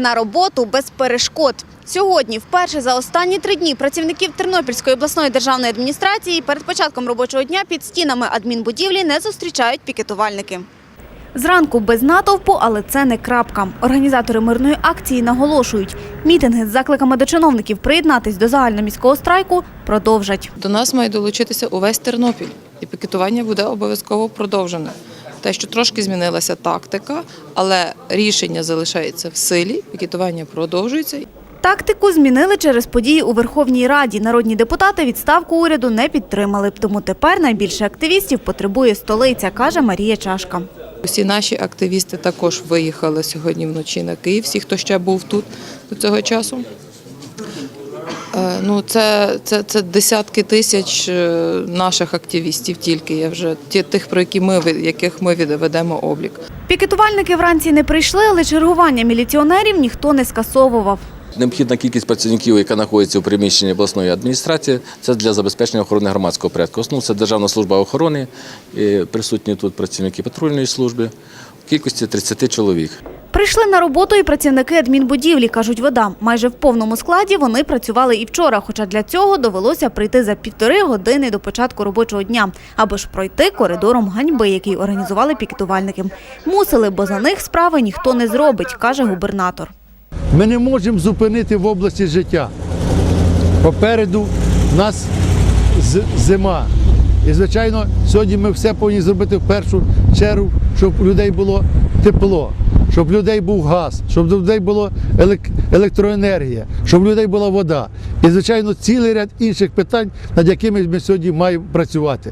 на роботу без перешкод. Сьогодні, вперше за останні три дні, працівників Тернопільської обласної державної адміністрації перед початком робочого дня під стінами адмінбудівлі не зустрічають пікетувальники. Зранку без натовпу, але це не крапка. Організатори мирної акції наголошують, мітинги з закликами до чиновників приєднатись до загальноміського страйку продовжать. До нас має долучитися увесь Тернопіль, і пікетування буде обов'язково продовжене. Те, що трошки змінилася тактика, але рішення залишається в силі, пікетування продовжується. Тактику змінили через події у Верховній Раді. Народні депутати відставку уряду не підтримали. Тому тепер найбільше активістів потребує столиця, каже Марія Чашка. Усі наші активісти також виїхали сьогодні вночі на Київ, всі, хто ще був тут до цього часу. Е, Ну, це, це, це десятки тисяч е, наших активістів тільки. Я вже тих, про які ми яких ми ведемо облік. Пікетувальники вранці не прийшли, але чергування міліціонерів ніхто не скасовував. Необхідна кількість працівників, яка знаходиться у приміщенні обласної адміністрації, це для забезпечення охорони громадського порядку. Основно це Державна служба охорони, присутні тут працівники патрульної служби в кількості 30 чоловік. Прийшли на роботу і працівники адмінбудівлі, кажуть вода. Майже в повному складі вони працювали і вчора, хоча для цього довелося прийти за півтори години до початку робочого дня, аби ж пройти коридором ганьби, який організували пікетувальники. Мусили, бо за них справи ніхто не зробить, каже губернатор. Ми не можемо зупинити в області життя. Попереду нас зима. І, звичайно, сьогодні ми все повинні зробити в першу чергу, щоб у людей було тепло, щоб у людей був газ, щоб у людей була елек- електроенергія, щоб у людей була вода. І, звичайно, цілий ряд інших питань, над якими ми сьогодні маємо працювати.